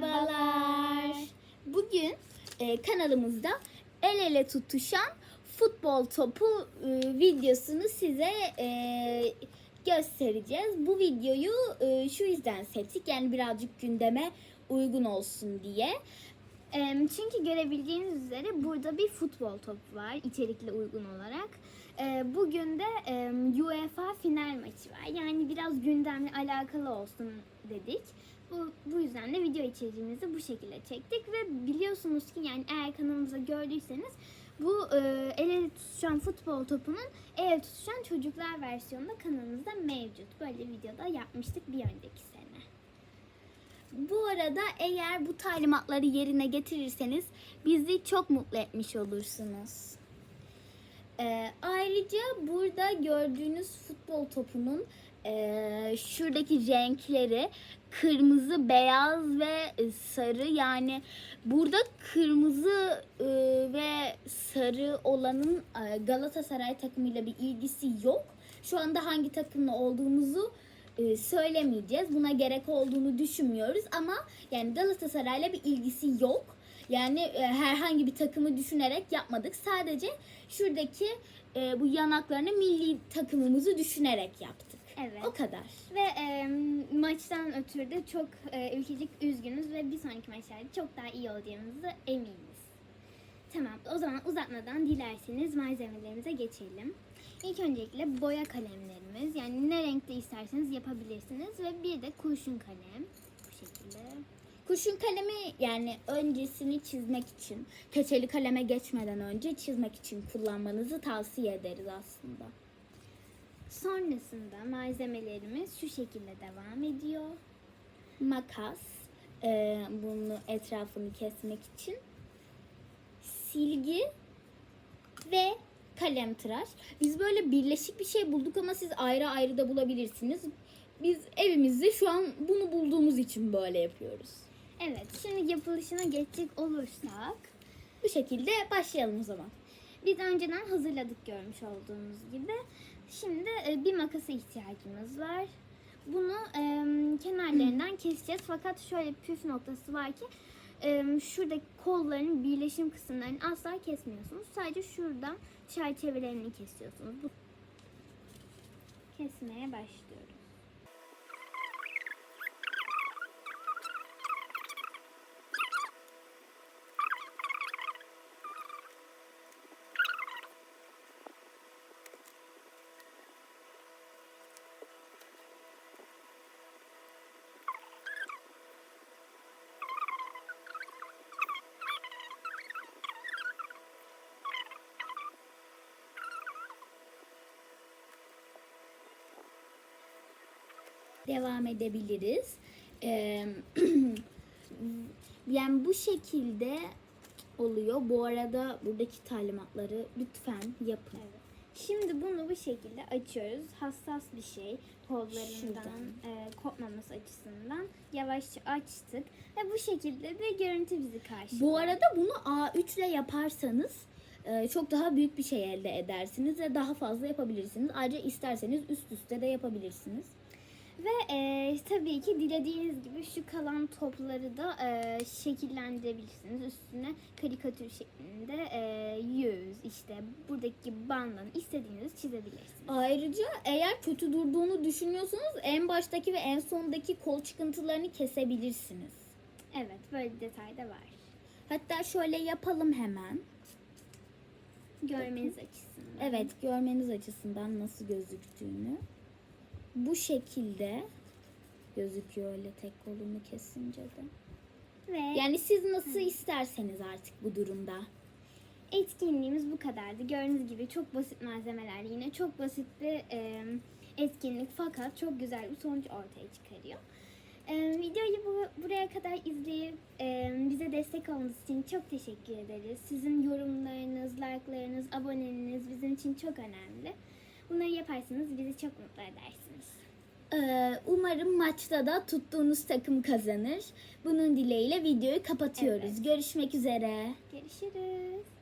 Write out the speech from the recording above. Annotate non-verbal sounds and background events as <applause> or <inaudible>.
Merhabalar. Bugün e, kanalımızda el ele tutuşan futbol topu e, videosunu size e, göstereceğiz. Bu videoyu e, şu yüzden seçtik. Yani birazcık gündeme uygun olsun diye. Em, Çünkü görebildiğiniz üzere burada bir futbol topu var içerikle uygun olarak. E, Bugün de UEFA final maçı var. Yani biraz gündemle alakalı olsun dedik. Bu, bu yüzden de video içeriğimizi bu şekilde çektik ve biliyorsunuz ki yani eğer kanalımıza gördüyseniz bu e, el ele tutuşan futbol topunun el ele tutuşan çocuklar versiyonu da kanalımızda mevcut. Böyle videoda yapmıştık bir önceki sene. Bu arada eğer bu talimatları yerine getirirseniz bizi çok mutlu etmiş olursunuz. Ee, ayrıca burada gördüğünüz futbol topunun e, şuradaki renkleri kırmızı, beyaz ve e, sarı. Yani burada kırmızı e, ve sarı olanın e, Galatasaray takımıyla bir ilgisi yok. Şu anda hangi takımla olduğumuzu e, söylemeyeceğiz. Buna gerek olduğunu düşünmüyoruz ama yani Galatasaray'la bir ilgisi yok. Yani e, herhangi bir takımı düşünerek yapmadık. Sadece şuradaki e, bu yanaklarını milli takımımızı düşünerek yaptık. Evet. O kadar. Ve e, maçtan ötürü de çok e, ülkecik üzgünüz ve bir sonraki maçlarda çok daha iyi olacağımızı eminiz. Tamam o zaman uzatmadan dilerseniz malzemelerimize geçelim. İlk öncelikle boya kalemlerimiz yani ne renkte isterseniz yapabilirsiniz ve bir de kurşun kalem bu şekilde. Kurşun kalemi yani öncesini çizmek için, keçeli kaleme geçmeden önce çizmek için kullanmanızı tavsiye ederiz aslında. Sonrasında malzemelerimiz şu şekilde devam ediyor. makas, e, bunu etrafını kesmek için, silgi ve kalem tıraş. Biz böyle birleşik bir şey bulduk ama siz ayrı ayrı da bulabilirsiniz. Biz evimizde şu an bunu bulduğumuz için böyle yapıyoruz. Evet şimdi yapılışına geçecek olursak Bu şekilde başlayalım o zaman. Biz önceden hazırladık görmüş olduğunuz gibi. Şimdi e, bir makasa ihtiyacımız var. Bunu e, kenarlarından keseceğiz. Fakat şöyle püf noktası var ki e, şuradaki kolların birleşim kısımlarını asla kesmiyorsunuz. Sadece şuradan çerçevelerini kesiyorsunuz. Bu kesmeye başlıyoruz. Devam edebiliriz. Ee, <clears throat> yani bu şekilde oluyor. Bu arada buradaki talimatları lütfen yapın. Evet. Şimdi bunu bu şekilde açıyoruz. Hassas bir şey. Kollarından e, kopmaması açısından yavaşça açtık. Ve bu şekilde de görüntü bizi karşılıyor. Bu arada bunu A3 ile yaparsanız e, çok daha büyük bir şey elde edersiniz ve daha fazla yapabilirsiniz. Ayrıca isterseniz üst üste de yapabilirsiniz. Ve e, tabii ki dilediğiniz gibi şu kalan topları da e, şekillendirebilirsiniz. Üstüne karikatür şeklinde e, yüz, işte buradaki bandını istediğinizi çizebilirsiniz. Ayrıca eğer kötü durduğunu düşünüyorsanız en baştaki ve en sondaki kol çıkıntılarını kesebilirsiniz. Evet, böyle bir detay da var. Hatta şöyle yapalım hemen. Görmeniz açısından. Evet, görmeniz açısından nasıl gözüktüğünü. Bu şekilde gözüküyor öyle tek kolunu kesince de. Ve Yani siz nasıl isterseniz artık bu durumda. etkinliğimiz bu kadardı. Gördüğünüz gibi çok basit malzemeler yine çok basit bir e, etkinlik fakat çok güzel bir sonuç ortaya çıkarıyor. E, videoyu bu, buraya kadar izleyip e, bize destek olmanız için çok teşekkür ederiz. Sizin yorumlarınız, like'larınız, aboneliğiniz bizim için çok önemli. Bunları yaparsanız bizi çok mutlu edersiniz. Ee, umarım maçta da tuttuğunuz takım kazanır. Bunun dileğiyle videoyu kapatıyoruz. Evet. Görüşmek üzere. Görüşürüz.